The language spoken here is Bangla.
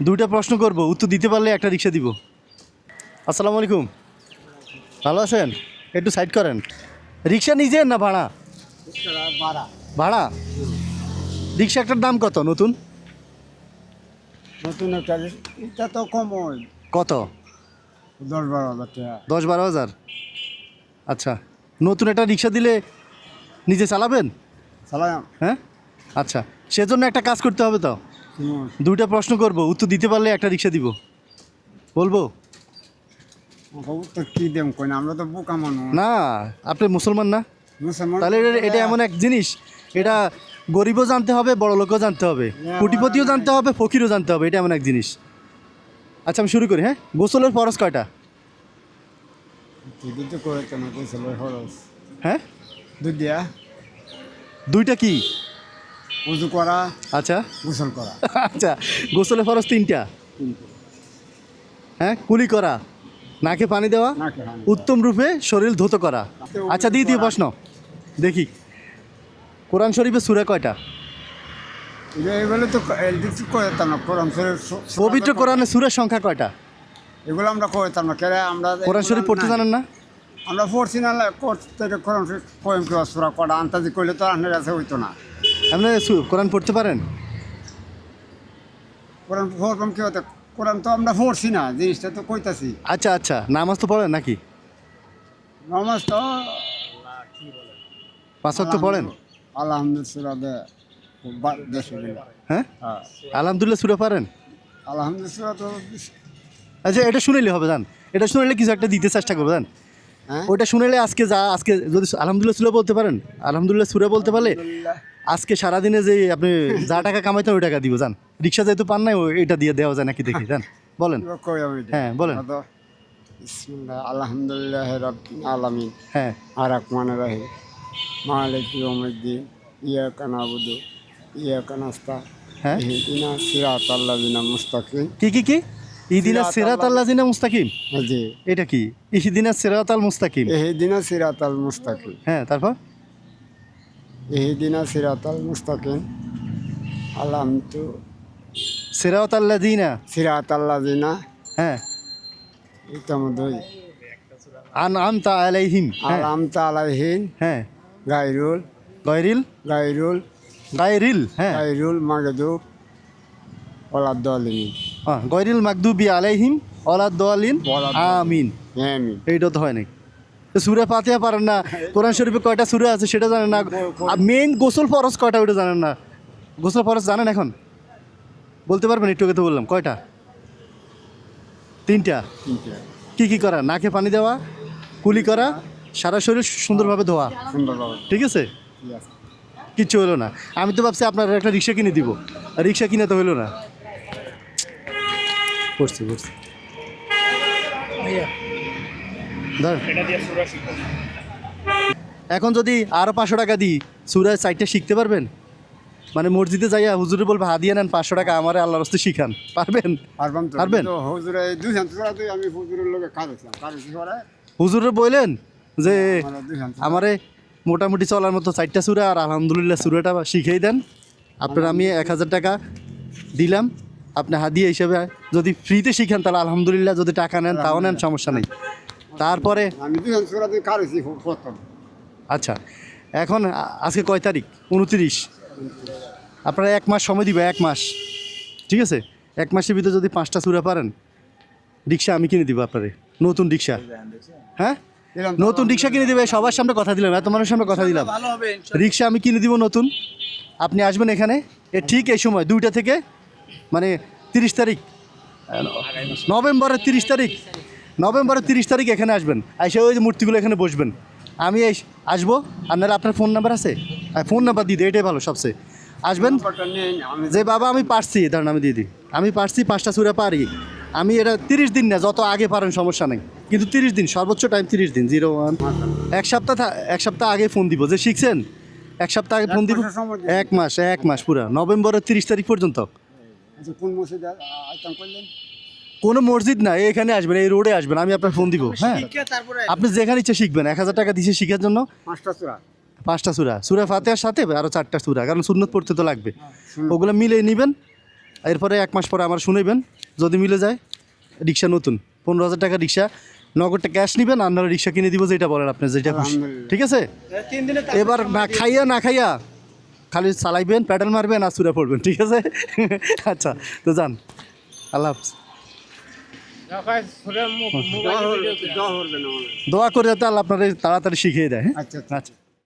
দুইটা প্রশ্ন করব উত্তর দিতে পারলে একটা রিক্সা দিব। আসসালামু আলাইকুম। ভালো আছেন? একটু সাইড করেন। রিক্সা নিজের না ভাড়া? ভাড়া? ভাড়া রিক্সা একটার দাম কত? নতুন? নতুন একটা এটা তো কম কত? দশ বারো হাজার টাকা। দশ বারো হাজার? আচ্ছা। নতুন একটা রিক্সা দিলে নিজে চালাবেন? চালাম হ্যাঁ? আচ্ছা। সেজন্য একটা কাজ করতে হবে তো। দুইটা প্রশ্ন করব উত্তর দিতে পারলে একটা রিক্সা দিব। বলব? কি দেম কই না আমরা তো বোকা মানুষ। না আপনি মুসলমান না? মুসলমান তাহলে এটা- এমন এক জিনিস এটা গরিবও জানতে হবে বড় লোকও জানতে হবে। কোটিপতিও জানতে হবে ফকিরও জানতে হবে এটা এমন এক জিনিস। আচ্ছা আমি শুরু করি হ্যাঁ? গোসলের ফরজ কয়টা? হ্যাঁ? দুইটা কি? উজু করা আচ্ছা। গোসল করা। আচ্ছা গোসলের ফরজ তিনটা? হ্যাঁ কুলি করা নাকে পানি দেওয়া না উত্তম রূপে শরীর ধৌত করা। আচ্ছা দ্বিতীয় প্রশ্ন দেখি। কোরআন শরীফে সুরা কয়টা? তো কোরআন শরীফ পবিত্র কোরআনে সুরের সংখ্যা কয়টা? এগুলো আমরা কইতাম না কেরে আমরা কোরআন শরীফ পড়তে। জানেন না? আমরা পড়ছি না কোরআন শরীফ কইম কি সুরা করা আন্তাজি কইলে তো আনের কাছে হইতো না। আপনি কোরআন পড়তে পারেন? কোরআন পড়লাম কি হতে কোরআন তো আমরা পড়ছি না জিনিসটা তো কইতাছি। আচ্ছা আচ্ছা নামাজ তো পড়েন নাকি? নমাজ তো পাঁচ ওয়াক্ত পড়েন? আলহামদুলিল্লাহ। হ্যাঁ? আলহামদুলিল্লাহ সুরা পারেন আলহামদুলিল্লাহ তো আচ্ছা এটা শুনেলে হবে জান। এটা শুনেলে কিছু একটা দিতে চেষ্টা করব জান। হ্যাঁ? ওইটা শুনেলে আজকে যা আজকে যদি আলহামদুলিল্লাহ সুরা বলতে পারেন? আলহামদুলিল্লাহ সুরা বলতে পারলে আজকে সারাদিনে যে আপনি যা টাকা কামাইতেন ওই টাকা দিব জান। রিক্সা যেহেতু পান নাই এটা দিয়ে দেওয়া যায় নাকি দেখি জান। বলেন? হ্যাঁ বলেন। আলহামদুলিল্লাহ আলামিন। হ্যাঁ। আর রহমান রাহিম। মালিক ইয়াউমিদ্দিন ইয়াকা নাবুদু ইয়াকা নাস্তা। হ্যাঁ। লাযিনা মুস্তাকিম। কি কি কি? সিরাত সিরাত মুস্তাকিম? জি। এটা কি? ইহিদিনা সিরাত আল মুস্তাকিম। ইহদিনা সিরাতাল মুস্তাকিম। হ্যাঁ তারপর? ইহদিনা সিরাতাল মুস্তাকিম। আল্লাহ দিনা সিরাতাল লাযিনা হ্যাঁ। ইতামদুই আন আমতা আলাইহিম। হ্যাঁ। আলামতা আলাইহিন হ্যাঁ। গায়রুল। গায়রিল? গায়রুল। গায়রিল হ্যাঁ। গায়রুল মাগদুব। ওলাদ্দালিন হ্যাঁ গয়রিল মাকদুবি আলাইহিম। ওয়ালাদ আমিন। আমিন। এইটা তো হয় নাই। তো সুরে পাতিয়া পারেন না কোরআন শরীফে কয়টা সুরে আছে সেটা জানেন না। মেইন গোসল ফরজ কয়টা ওটা জানেন না? গোসল ফরজ জানেন এখন? বলতে পারবেন একটু আগে তো বললাম কয়টা? তিনটা? তিনটে। কি কি করা? নাকে পানি দেওয়া কুলি করা সারা শরীর সুন্দরভাবে ধোয়া। ঠিক আছে? ঠিক আছে কিচ্ছু হলো না। আমি তো ভাবছি আপনার একটা রিক্সা কিনে দিব। রিক্সা কিনে তো হলো না। করছি করছি এখন যদি আরও পাঁচশো টাকা দিই সুরাজ সাইডটা শিখতে পারবেন? মানে মসজিদে যাইয়া হুজুরে বলবে হাদিয়া নেন পাঁচশো টাকা আমার আল্লাহ রস্তে শিখান। পারবেন? পারবেন? হুজুরে আমি হুজুরের লোকে কাজ হুজুরে বললেন যে আমার আমারে মোটামুটি চলার মতো চারটা সুরা আর আলহামদুলিল্লাহ সুরাটা শিখেই দেন। আপনার আমি এক হাজার টাকা দিলাম। আপনি হাদিয়া হিসেবে যদি ফ্রিতে শিখান তাহলে আলহামদুলিল্লাহ যদি টাকা নেন তাও নেন সমস্যা নেই। তারপরে? আমি দুই হাত করা তুই কাজ প্রথম? আচ্ছা এখন আজকে কয় তারিখ? উনত্রিশ। আপনারা এক মাস সময় দিবে এক মাস। ঠিক আছে? এক মাসের ভিতরে যদি পাঁচটা সুরা পারেন রিক্সা আমি কিনে দিব আপনারে। নতুন রিক্সা। হ্যাঁ? নতুন রিক্সা কিনে দিবে সবার সামনে কথা দিলাম এত মানুষের সামনে কথা দিলাম। রিক্সা আমি কিনে দিব নতুন। আপনি আসবেন এখানে এ ঠিক এই সময় দুইটা থেকে মানে তিরিশ তারিখ নভেম্বরের তিরিশ তারিখ। নভেম্বরের তিরিশ তারিখ এখানে আসবেন। এসে ওই যে মূর্তিগুলো এখানে বসবেন। আমি এই আসব। আপনার আপনার ফোন নাম্বার আছে? ফোন নাম্বার দিয়ে দিই এটাই ভালো সবচেয়ে। আসবেন? যে বাবা আমি পারছি। ধরেন আমি দিদি আমি পারছি পাঁচটা সুরা পারি। আমি এটা তিরিশ দিন না যত আগে পারেন সমস্যা নেই। কিন্তু তিরিশ দিন সর্বোচ্চ টাইম তিরিশ দিন জিরো ওয়ান এক সপ্তাহ এক সপ্তাহ আগে ফোন দিব। যে শিখছেন? এক সপ্তাহ আগে ফোন দিব। এক মাস এক মাস পুরা। নভেম্বরের তিরিশ তারিখ পর্যন্ত। আচ্ছা, কোন করলেন? কোনো মসজিদ না এখানে আসবেন এই রোডে আসবেন আমি আপনার ফোন দিব হ্যাঁ? আপনি যেখানে ইচ্ছে শিখবেন এক হাজার টাকা দিচ্ছে শিখার জন্য? পাঁচটা চূড়া পাঁচটা সুরা। সুরা ফাতেহার সাথে আরও চারটা সুরা কারণ সুন্নত পড়তে তো লাগবে। ওগুলো মিলে নেবেন এরপরে এক মাস পরে আমার শুনেবেন যদি মিলে যায় রিক্সা নতুন পনেরো হাজার টাকা রিক্সা নগদটা ক্যাশ নেবেন আর নাহলে রিক্সা কিনে দিব যেটা বলেন আপনি যেটা খুশি। ঠিক আছে? এবার না খাইয়া না খাইয়া খালি চালাইবেন প্যাডেল মারবেন আর সুরা পড়বেন ঠিক আছে? আচ্ছা তো যান। আল্লাহ হাফিজ। দোয়া করে যাতে আল্লাহ আপনার তাড়াতাড়ি শিখিয়ে দেয় হ্যাঁ? আচ্ছা আচ্ছা। আচ্ছা।